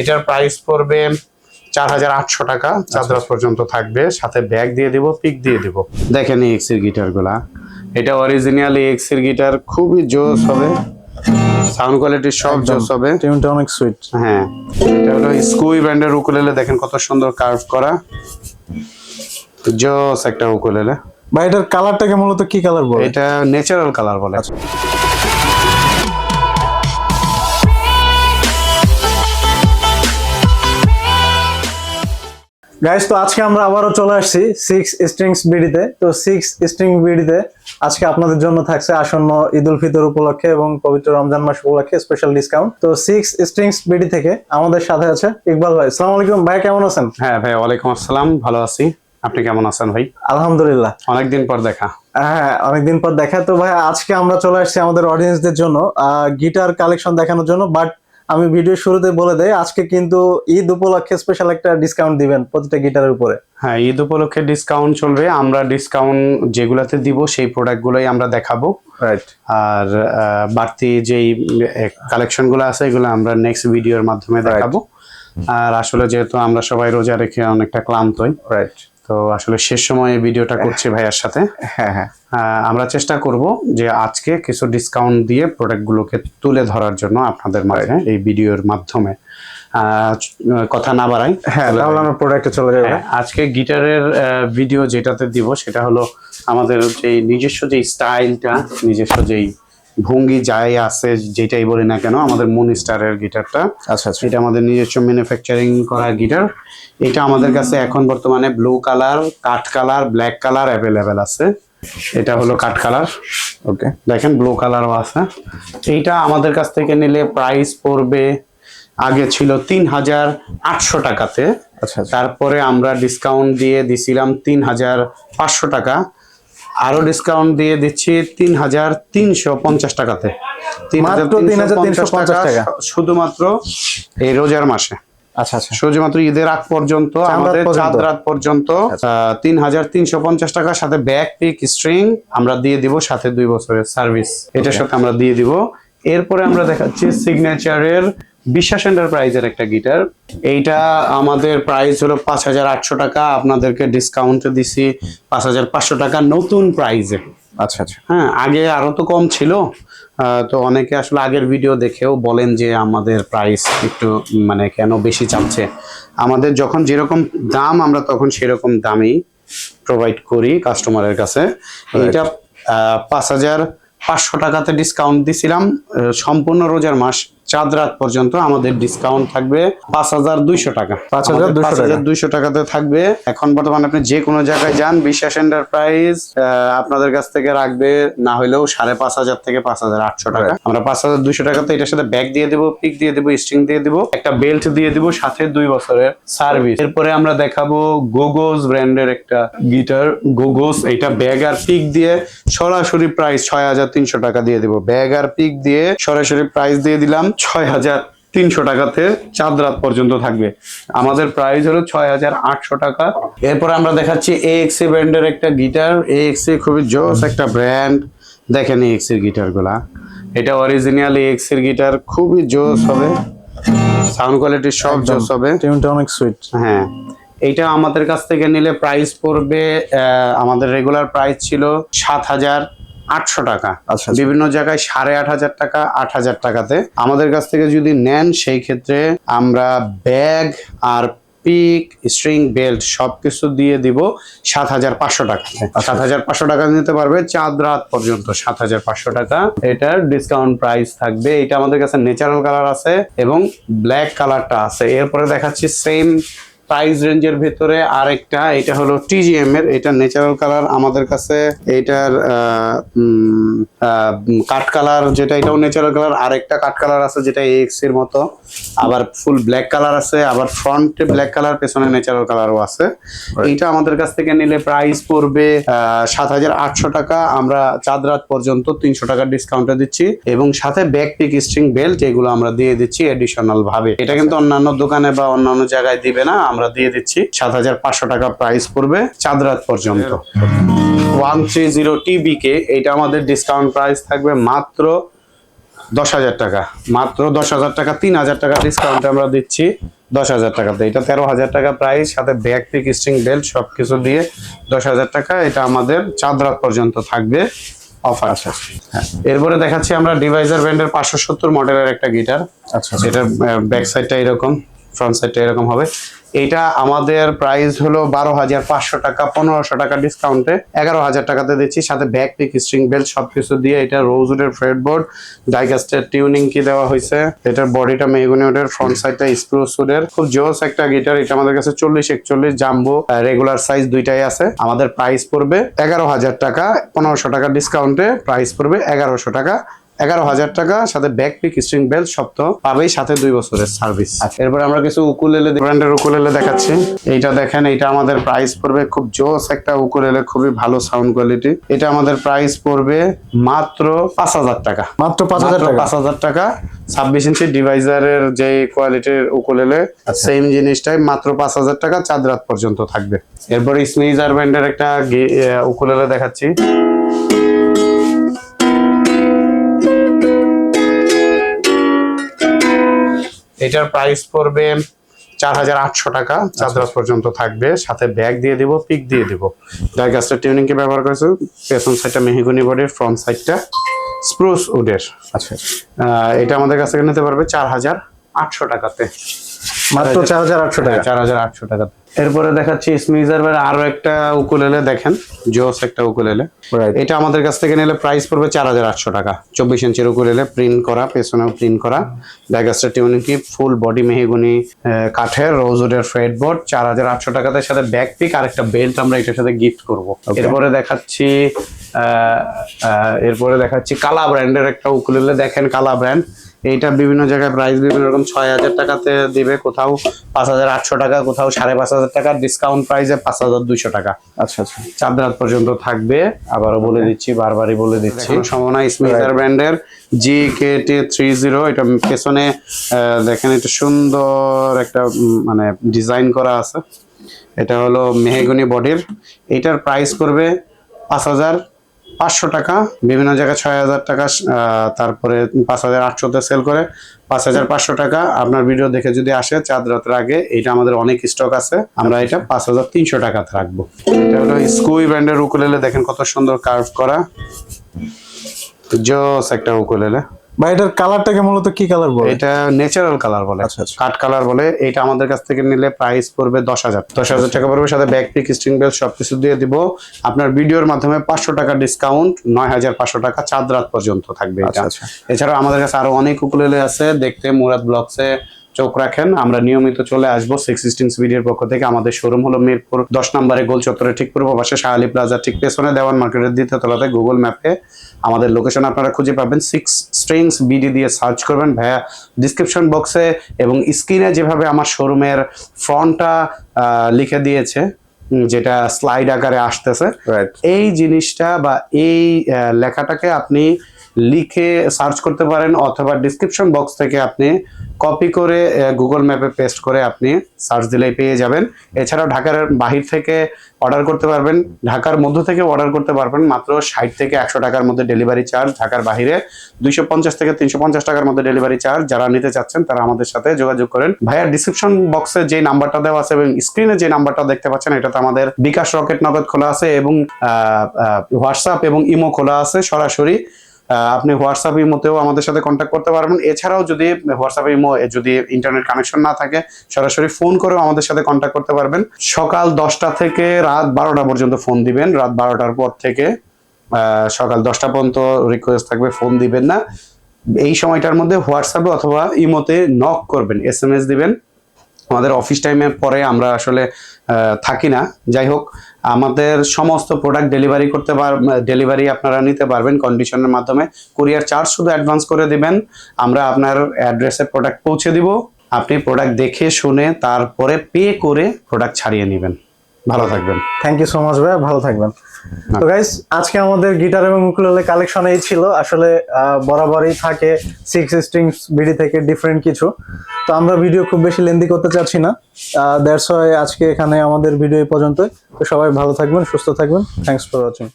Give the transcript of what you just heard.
এটার প্রাইস পড়বে চার হাজার আটশো টাকা। চাদরা পর্যন্ত থাকবে। সাথে ব্যাগ দিয়ে দিব পিক দিয়ে দিব। দেখেন এক্সের গিটারগুলা। এটা অরিজিনাল এক্সের গিটার খুবই জোস হবে। সাউন্ড কোয়ালিটি সব জোস হবে। টিউনটা অনেক সুইট হ্যাঁ। এটা হলো স্কুই ব্যান্ডের উকুলেলে দেখেন কত সুন্দর কার্ভ করা। জোস একটা উকুলেলে বা এটার কালারটাকে মূলত কি কালার বলে? এটা ন্যাচারাল কালার বলে। গাইস তো আজকে আমরা আবারও চলে আসছি সিক্স স্ট্রিংস বিডিতে। তো সিক্স স্ট্রিং বিডিতে আজকে আপনাদের জন্য থাকছে আসন্ন ঈদ উল ফিতর উপলক্ষে এবং পবিত্র রমজান মাস উপলক্ষে স্পেশাল ডিসকাউন্ট তো সিক্স স্ট্রিংস বিডি থেকে আমাদের সাথে আছে ইকবাল ভাই। সালাম আলাইকুম ভাই কেমন আছেন? হ্যাঁ ভাই ওয়ালাইকুম আসসালাম ভালো আছি। আপনি কেমন আছেন ভাই? আলহামদুলিল্লাহ। অনেকদিন পর দেখা। হ্যাঁ অনেকদিন পর দেখা। তো ভাই আজকে আমরা চলে আসছি আমাদের অডিয়েন্সদের জন্য গিটার কালেকশন দেখানোর জন্য বাট আমি ভিডিও শুরুতে বলে দেই আজকে কিন্তু ঈদ উপলক্ষে স্পেশাল একটা ডিসকাউন্ট দিবেন প্রতিটা গিটারের উপরে। হ্যাঁ ঈদ উপলক্ষে ডিসকাউন্ট চলবে। আমরা ডিসকাউন্ট যেগুলাতে দিব সেই প্রোডাক্টগুলোই আমরা দেখাবো। রাইট আর বাড়তি যেই কালেকশনগুলো আছে এগুলো আমরা নেক্সট ভিডিওর মাধ্যমে দেখাবো। আর আসলে যেহেতু আমরা সবাই রোজা রেখে অনেকটা ক্লান্তই রাইট তো আসলে শেষ সময়ে ভিডিওটা করছি ভাইয়ার সাথে। হ্যাঁ হ্যাঁ। আমরা চেষ্টা করব যে আজকে কিছু ডিসকাউন্ট দিয়ে প্রোডাক্টগুলোকে তুলে ধরার জন্য আপনাদের মাঝে এই ভিডিওর মাধ্যমে। কথা না বাড়াই। হ্যাঁ তাহলে আমরা প্রোডাক্টে চলে যাব। হ্যাঁ, আজকে গিটারের ভিডিও যেটাতে দিব সেটা হলো আমাদের যে নিজস্ব যে স্টাইলটা নিজস্ব যেই ভঙ্গি যাই আছে যেটাই বলি না কেন আমাদের মুন স্টারের গিটারটা। আচ্ছা আচ্ছা। এটা আমাদের নিজস্ব ম্যানুফ্যাকচারিং করা গিটার। এটা আমাদের কাছে এখন বর্তমানে ব্লু কালার কাঠ কালার ব্ল্যাক কালার অ্যাভেলেবেল আছে। এটা হলো কাঠ কালার ওকে দেখেন ব্লু কালারও আছে। এইটা আমাদের কাছ থেকে নিলে প্রাইস পড়বে আগে ছিল তিন হাজার আটশো টাকাতে। আচ্ছা আচ্ছা। তারপরে আমরা ডিসকাউন্ট দিয়ে দিছিলাম তিন হাজার পাঁচশো টাকা। আরও ডিসকাউন্ট দিয়ে দিচ্ছি তিন হাজার তিনশো পঞ্চাশ টাকাতে। মাত্র 3,350 টাকা। শুধুমাত্র এই রোজার মাসে। আচ্ছা আচ্ছা। শুধুমাত্র ঈদের আগ পর্যন্ত আমাদের চাঁদ রাত পর্যন্ত তিন হাজার তিনশো পঞ্চাশ টাকার সাথে পিক স্ট্রিং আমরা দিয়ে দিব সাথে দুই বছরের সার্ভিস এটার সাথে আমরা দিয়ে দিব। এরপরে আমরা দেখাচ্ছি সিগনেচারের বিশ্বাস এন্টারপ্রাইজের একটা গিটার। এইটা আমাদের প্রাইস হলো পাঁচ হাজার আটশো টাকা। আপনাদেরকে ডিসকাউন্টে দিছি পাঁচ হাজার পাঁচশো টাকা নতুন প্রাইজে আচ্ছা আচ্ছা। হ্যাঁ আগে আরও তো কম ছিল। তো অনেকে আসলে আগের ভিডিও দেখেও বলেন যে আমাদের প্রাইস একটু মানে কেন বেশি চাচ্ছে আমাদের যখন যেরকম দাম আমরা তখন সেরকম দামেই প্রোভাইড করি কাস্টমারের কাছে। এটা পাঁচ হাজার পাঁচশো টাকাতে ডিসকাউন্ট দিছিলাম সম্পূর্ণ রোজার মাস। চাঁদ রাত পর্যন্ত আমাদের ডিসকাউন্ট থাকবে পাঁচ হাজার দুইশো টাকা। 5,200 পাঁচ হাজার দুইশো টাকাতে থাকবে। এখন বর্তমানে আপনি যে কোনো জায়গায় যান বিশ্বাস এন্টারপ্রাইজ আপনাদের কাছ থেকে রাখবে না হলেও সাড়ে পাঁচ হাজার থেকে পাঁচ হাজার আটশো টাকা। আমরা পাঁচ হাজার দুইশো টাকাতে এটার সাথে ব্যাগ দিয়ে দেবো পিক দিয়ে দেবো স্ট্রিং দিয়ে দেবো একটা বেল্ট দিয়ে দেবো সাথে দুই বছরের সার্ভিস এরপরে আমরা দেখাবো গোগোস ব্র্যান্ডের একটা গিটার গোগোস এটা ব্যাগ আর পিক দিয়ে সরাসরি প্রাইস ছয় হাজার তিনশো টাকা দিয়ে দেবো। ব্যাগ আর পিক দিয়ে সরাসরি প্রাইস দিয়ে দিলাম ছয় হাজার তিনশো টাকাতে চাঁদ রাত পর্যন্ত থাকবে। আমাদের প্রাইস হলো ছয় হাজার আটশো টাকা। এরপর আমরা দেখাচ্ছি এএক্সি ব্র্যান্ডের একটা গিটার এএক্সি খুবই জোস একটা ব্র্যান্ড দেখেন এএক্সি এর গিটারগুলা এটা অরিজিনাল এএক্সি এর গিটার খুবই জোস হবে। সাউন্ড কোয়ালিটি সব জোস হবে। টিউনটা অনেক সুইট হ্যাঁ। এইটা আমাদের কাছ থেকে নিলে প্রাইস পড়বে আমাদের রেগুলার প্রাইস ছিল সাত হাজার আটশো টাকা। আচ্ছা, আচ্ছা। বিভিন্ন জায়গায় সাড়ে আট হাজার টাকা আট হাজার টাকাতে। আমাদের কাছ থেকে যদি নেন সেই ক্ষেত্রে আমরা ব্যাগ আর পিক স্ট্রিং বেল্ট সবকিছু দিয়ে দিব সাত হাজার পাঁচশো টাকা সাত হাজার পাঁচশো টাকা নিতে পারবে চাঁদ রাত পর্যন্ত সাত হাজার পাঁচশো টাকা। এটার ডিসকাউন্ট প্রাইস থাকবে। এটা আমাদের কাছে ন্যাচারাল কালার আছে এবং ব্ল্যাক কালারটা আছে। এরপরে দেখাচ্ছি সেম প্রাইস রেঞ্জের ভিতরে আরেকটা এটা হলো টিজিএম এর এটা ন্যাচারাল কালার আমাদের কাছে এটার কাঠ কালার যেটা এটাও ন্যাচারাল কালার আরেকটা কাঠ কালার আছে যেটা এক্সের মতো আবার ফুল ব্ল্যাক কালার আছে আবার ফ্রন্টে ব্ল্যাক কালার পেছনে ন্যাচারাল কালারও আছে। এইটা আমাদের কাছ থেকে নিলে প্রাইস পড়বে সাত হাজার আটশো টাকা আমরা চাঁদ রাত পর্যন্ত তিনশো টাকার ডিসকাউন্টে দিচ্ছি এবং সাথে ব্যাক পিক স্ট্রিং বেল্ট এগুলো আমরা দিয়ে দিচ্ছি এডিশনাল ভাবে। এটা কিন্তু অন্যান্য দোকানে বা অন্যান্য জায়গায় দিবে না আমরা দিয়ে দিচ্ছি। সাত হাজার পাঁচশো টাকা প্রাইস পড়বে চাঁদ রাত পর্যন্ত। ওয়ান থ্রি জিরো টিবি কে এটা আমাদের ডিসকাউন্ট প্রাইস থাকবে মাত্র দশ হাজার টাকা। মাত্র দশ হাজার টাকা তিন হাজার টাকা ডিসকাউন্ট আমরা দিচ্ছি দশ হাজার টাকাতে। এটা তেরো হাজার টাকা প্রাইস সাথে ব্যাগ পিক স্ট্রিং বেল্ট সব কিছু দিয়ে দশ হাজার টাকা এটা আমাদের চাঁদ রাত পর্যন্ত থাকবে অফার আছে। হ্যাঁ এরপরে দেখাচ্ছি আমরা ডিভাইজার ব্র্যান্ডের পাঁচশো সত্তর মডেলের একটা গিটার আচ্ছা এটার ব্যাক সাইডটা এরকম ফ্রন্ট সাইডটা এরকম হবে। এটা আমাদের প্রাইস হলো বারো হাজার পাঁচশো টাকা, পনেরোশো টাকা ডিসকাউন্টে এগারো হাজার টাকাতে দিচ্ছি, সাথে ব্যাক পিক স্ট্রিং বেল্ট সবকিছু দিয়ে এটা রোজউডের ফ্রেড বোর্ড ডাইকাস্টের টিউনিং কি দেওয়া হয়েছে। এটার বডিটা মেহগুনি উডের ফ্রন্ট সাইডটা স্প্রুস উডের খুব জোস একটা গিটার এটা আমাদের কাছে চল্লিশ একচল্লিশ জাম্বো রেগুলার সাইজ দুইটাই আছে। আমাদের প্রাইস পড়বে এগারো হাজার টাকা, পনেরোশো টাকা ডিসকাউন্টে প্রাইস পড়বে এগারোশো টাকা। এগারো হাজার টাকা সাথে ব্যাক পিক স্ট্রিং বেল্ট সব তো পাবেই সাথে দুই বছরের সার্ভিস এরপর আমরা কিছু উকুলেলে ব্র্যান্ডের উকুলেলে দেখাচ্ছি। এইটা দেখেন এটা আমাদের প্রাইস পড়বে খুব জোস একটা উকুলেলে খুবই ভালো সাউন্ড কোয়ালিটি এটা আমাদের প্রাইস পড়বে মাত্র পাঁচ হাজার টাকা। মাত্র পাঁচ হাজার টাকা? পাঁচ হাজার টাকা। ছাব্বিশ ইঞ্চি ডিভাইজারের যে কোয়ালিটির উকুলেলে সেম জিনিসটাই মাত্র পাঁচ হাজার টাকা চাঁদ রাত পর্যন্ত থাকবে। এরপর স্মিজার ব্যান্ডের একটা উকুলেলে দেখাচ্ছি। এটার প্রাইস পড়বে চার হাজার আটশো টাকা। চাদরাজ পর্যন্ত থাকবে। সাথে ব্যাগ দিয়ে দিব পিক দিয়ে দিব। ডাইগাস্টার টিউনিং কে ব্যবহার করেছে? পেছন সাইডটা মেহিগুনি বডির ফ্রন্ট সাইডটা স্প্রুস উডের। আচ্ছা। এটা আমাদের কাছ থেকে নিতে পারবে চার হাজার আটশো টাকাতে। মাত্র চার হাজার আটশো টাকা। চার হাজার আটশো টাকাতে। এরপরে দেখাচ্ছি স্মিজার্ভের আরও একটা উকুলেলে দেখেন জোস একটা উকুলেলে. এটা আমাদের কাছ থেকে নিলে প্রাইস পড়বে চার হাজার আটশো টাকা। চব্বিশ ইঞ্চির উকুলেলে প্রিন্ট করা পেছনেও প্রিন্ট করা। ডাইগাস্টার টিউনিং কি ফুল বডি মেহগুনি কাঠের রোজউডের ফ্রেড বোর্ড চার হাজার আটশো টাকাতে সাথে ব্যাক পিক আর একটা বেল্ট আমরা এটার সাথে গিফট করব। এরপরে দেখাচ্ছি এরপরে দেখাচ্ছি কালা ব্র্যান্ডের একটা উকুলেলে। দেখেন কালা ব্র্যান্ড এইটা বিভিন্ন জায়গায় প্রাইস বিভিন্ন রকম ছয় হাজার টাকাতে দিবে কোথাও পাঁচ হাজার আটশো টাকা কোথাও সাড়ে পাঁচ হাজার টাকা ডিসকাউন্ট প্রাইসে পাঁচ হাজার দুইশো টাকা। আচ্ছা আচ্ছা। চাঁদ রাত পর্যন্ত থাকবে আবারও বলে দিচ্ছি বারবারই বলে দিচ্ছি। সমনা স্মিজার ব্র্যান্ডের জি কে টি থ্রি জিরো এটা পেছনে দেখেন এটা সুন্দর একটা মানে ডিজাইন করা আছে। এটা হলো মেহেগুনি বডির। এটার প্রাইস করবে পাঁচ হাজার পাঁচশো টাকা, বিভিন্ন জায়গায় ছয় হাজার টাকা তারপরে পাঁচ হাজার আটশোতে সেল করে, পাঁচ হাজার পাঁচশো টাকা। আপনার ভিডিও দেখে যদি আসে, চাঁদ রাতের আগে এটা আমাদের অনেক স্টক আছে, আমরা এটা পাঁচ হাজার তিনশো টাকাতে রাখব। এটা হলো স্কুই ব্র্যান্ডের উকুলেলে, দেখেন কত সুন্দর কার্ভ করা। জোস একটা উকুলেলে। ভাই এটার কালারটাকে মূলত কি কালার বলে? এটা ন্যাচারাল কালার বলে। আচ্ছা, আচ্ছা। কালার বলে। এটা আমাদের কাছ থেকে নিলে প্রাইস পড়বে দশ হাজার। দশ হাজার টাকা পড়বে সাথে ব্যাক পিক স্ট্রিং বেল সবকিছু দিয়ে দিব। আপনার ভিডিওর মাধ্যমে পাঁচশো টাকা ডিসকাউন্ট নয় হাজার পাঁচশো টাকা চাঁদ রাত পর্যন্ত থাকবে এটা। আচ্ছা, আচ্ছা। এছাড়াও আমাদের কাছে আরও অনেক উকুলেলে আছে। দেখতে মুরাদ ব্লগসে চোখ রাখেন আমরা নিয়মিত চলে আসব সিক্স সিক্সটিন ভিডিওর পক্ষ থেকে। আমাদের শোরুম হলো মিরপুর দশ নম্বরে গোল চত্বরে ঠিক পূর্ব পাশে শাহালি প্লাজা ঠিক পেছনে দেওয়ান মার্কেটের দ্বিতীয় তলাতে গুগল ম্যাপে আমাদের লোকেশন আপনারা খুঁজে পাবেন। সিক্স স্ট্রিংস বিডি দিয়ে সার্চ করবেন ভাইয়া। ডিসক্রিপশন বক্সে এবং স্ক্রিনে যেভাবে আমার শোরুমের ফ্রন্টটা লিখে দিয়েছে যেটা স্লাইড আকারে আসতেছে। এই জিনিসটা বা এই লেখাটাকে আপনি লিখে সার্চ করতে পারেন অথবা ডিসক্রিপশন বক্স থেকে আপনি কপি করে গুগল ম্যাপে পেস্ট করে আপনি সার্চ দিলেই পেয়ে যাবেন। এছাড়াও ঢাকার বাহির থেকে অর্ডার করতে পারবেন, ঢাকার মধ্য থেকে অর্ডার করতে পারবেন মাত্র ষাট থেকে একশো টাকার মধ্যে ডেলিভারি চার্জ ঢাকার বাহিরে দুইশো পঞ্চাশ থেকে তিনশো পঞ্চাশ টাকার মধ্যে ডেলিভারি চার্জ যারা নিতে চাচ্ছেন তারা আমাদের সাথে যোগাযোগ করেন। ভাইয়ার ডিসক্রিপশন বক্সে যে নাম্বারটা দেওয়া আছে এবং স্ক্রিনে যে নাম্বারটা দেখতে পাচ্ছেন, এটাতে আমাদের বিকাশ রকেট নগদ খোলা আছে এবং হোয়াটসঅ্যাপ এবং ইমো খোলা আছে সরাসরি। আপনি হোয়াটসঅ্যাপ ইমোতেও আমাদের সাথে কন্ট্যাক্ট করতে পারবেন। এছাড়াও যদি হোয়াটসঅ্যাপ ইমো যদি ইন্টারনেট কানেকশন না থাকে, সরাসরি ফোন করেও আমাদের সাথে কন্ট্যাক্ট করতে পারবেন। সকাল দশটা থেকে রাত বারোটা পর্যন্ত ফোন দিবেন। রাত বারোটার পর থেকে সকাল দশটা পর্যন্ত রিকোয়েস্ট থাকবে ফোন দিবেন না। এই সময়টার মধ্যে হোয়াটসঅ্যাপে অথবা ইমোতে নক করবেন এস এম এস দিবেন। আমাদের অফিস টাইমের পরে আমরা আসলে থাকি না। যাই হোক, আমাদের সমস্ত প্রোডাক্ট ডেলিভারি করতে পার ডেলিভারি আপনারা নিতে পারবেন কন্ডিশনের মাধ্যমে। কুরিয়ার চার্জ শুধু অ্যাডভান্স করে দিবেন। আমরা আপনার অ্যাড্রেসে প্রোডাক্ট পৌঁছে দিব। আপনি প্রোডাক্ট দেখে, শুনে, তারপরে পে করে প্রোডাক্ট ছাড়িয়ে নেবেন। ভালো থাকবেন। থ্যাংক ইউ সো মাচ ভাই ভালো থাকবেন। তো গাইস আজকে আমাদের গিটার এবং উকুলেলে কালেকশন এই ছিল। আসলে আহ, বরাবরই থাকে সিক্স স্ট্রিংস বিডি থেকে ডিফারেন্ট কিছু। তো আমরা ভিডিও খুব বেশি লেন্দি করতে চাচ্ছি না। দ্যাটস ওয়াই আজকে এখানে আমাদের ভিডিও এই পর্যন্ত তো সবাই ভালো থাকবেন সুস্থ থাকবেন। Thanks for watching